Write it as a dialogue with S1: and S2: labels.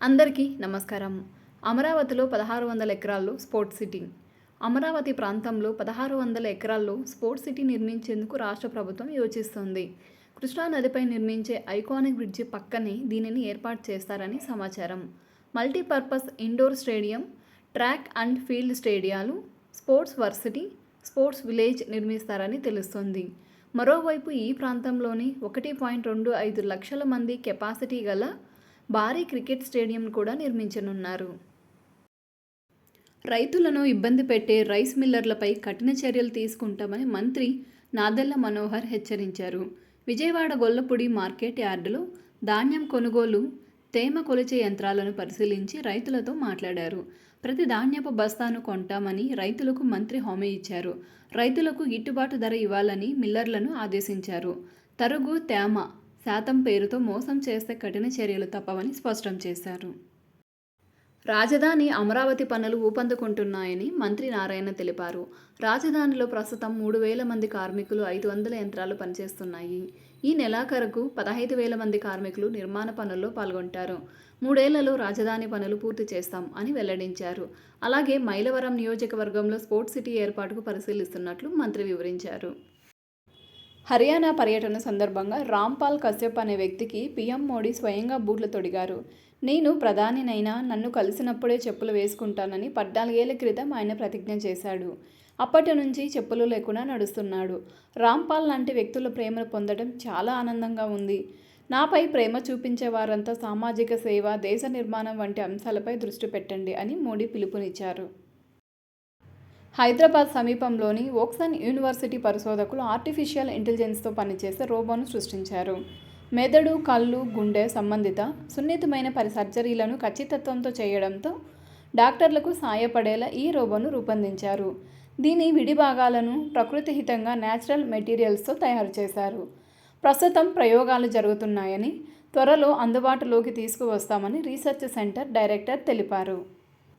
S1: అందరికీ నమస్కారం. అమరావతిలో పదహారు వందల ఎకరాల్లో స్పోర్ట్స్ సిటీ. అమరావతి ప్రాంతంలో పదహారు వందల ఎకరాల్లో స్పోర్ట్స్ సిటీ నిర్మించేందుకు రాష్ట్ర ప్రభుత్వం యోచిస్తోంది. కృష్ణా నదిపై నిర్మించే ఐకానిక్ బ్రిడ్జి పక్కనే దీనిని ఏర్పాటు చేస్తారని సమాచారం. Multipurpose indoor stadium track and field స్టేడియాలు sports varsity sports village నిర్మిస్తారని తెలుస్తోంది. మరోవైపు ఈ ప్రాంతంలోని ఒకటి పాయింట్ రెండు ఐదు లక్షల మంది కెపాసిటీ గల భారీ క్రికెట్ స్టేడియం కూడా నిర్మించనున్నారు. రైతులను ఇబ్బంది పెట్టే రైస్ మిల్లర్లపై కఠిన చర్యలు తీసుకుంటామని మంత్రి నాదెళ్ళ మనోహర్ హెచ్చరించారు. విజయవాడ గొల్లపూడి మార్కెట్ యార్డులో ధాన్యం కొనుగోలు తేమ కొలిచే యంత్రాలను పరిశీలించి రైతులతో మాట్లాడారు. ప్రతి ధాన్యపు బస్తాను కొంటామని రైతులకు మంత్రి హామీ ఇచ్చారు. రైతులకు గిట్టుబాటు ధర ఇవ్వాలని మిల్లర్లను ఆదేశించారు. తరుగు తేమ శాతం పేరుతో మోసం చేస్తే కఠిన చర్యలు తప్పవని స్పష్టం చేశారు. రాజధాని అమరావతి పనులు ఊపందుకుంటున్నాయని మంత్రి నారాయణ తెలిపారు. రాజధానిలో ప్రస్తుతం మూడు వేల మంది కార్మికులు ఐదు వందల యంత్రాలు పనిచేస్తున్నాయి. ఈ నెలాఖరుకు పదహైదు వేల మంది కార్మికులు నిర్మాణ పనుల్లో పాల్గొంటారు. మూడేళ్ళలో రాజధాని పనులు పూర్తి చేస్తాం అని వెల్లడించారు. అలాగే మైలవరం నియోజకవర్గంలో స్పోర్ట్స్ సిటీ ఏర్పాటుకు పరిశీలిస్తున్నట్లు మంత్రి వివరించారు. హర్యానా పర్యటన సందర్భంగా రాంపాల్ కశ్యప్ అనే వ్యక్తికి పీఎం మోడీ స్వయంగా బూట్లు తొడిగారు. నేను ప్రధానినైనా నన్ను కలిసినప్పుడే చెప్పులు వేసుకుంటానని పద్నాలుగేళ్ళ క్రితం ఆయన ప్రతిజ్ఞ చేశాడు. అప్పటి నుంచి చెప్పులు లేకుండా నడుస్తున్నాడు. రాంపాల్ లాంటి వ్యక్తుల ప్రేమను పొందడం చాలా ఆనందంగా ఉంది. నాపై ప్రేమ చూపించే వారంతా సామాజిక సేవ దేశ నిర్మాణం వంటి అంశాలపై దృష్టి పెట్టండి అని మోడీ పిలుపునిచ్చారు. హైదరాబాద్ సమీపంలోని ఓక్సన్ యూనివర్సిటీ పరిశోధకులు ఆర్టిఫిషియల్ ఇంటెలిజెన్స్తో పనిచేసే రోబోను సృష్టించారు. మెదడు కళ్ళు గుండె సంబంధిత సున్నితమైన పరి సర్జరీలను ఖచ్చితత్వంతో చేయడంతో డాక్టర్లకు సాయపడేలా ఈ రోబోను రూపొందించారు. దీని విడి భాగాలను ప్రకృతిహితంగా న్యాచురల్ మెటీరియల్స్తో తయారు చేశారు. ప్రస్తుతం ప్రయోగాలు జరుగుతున్నాయని త్వరలో అందుబాటులోకి తీసుకువస్తామని రీసెర్చ్ సెంటర్ డైరెక్టర్ తెలిపారు.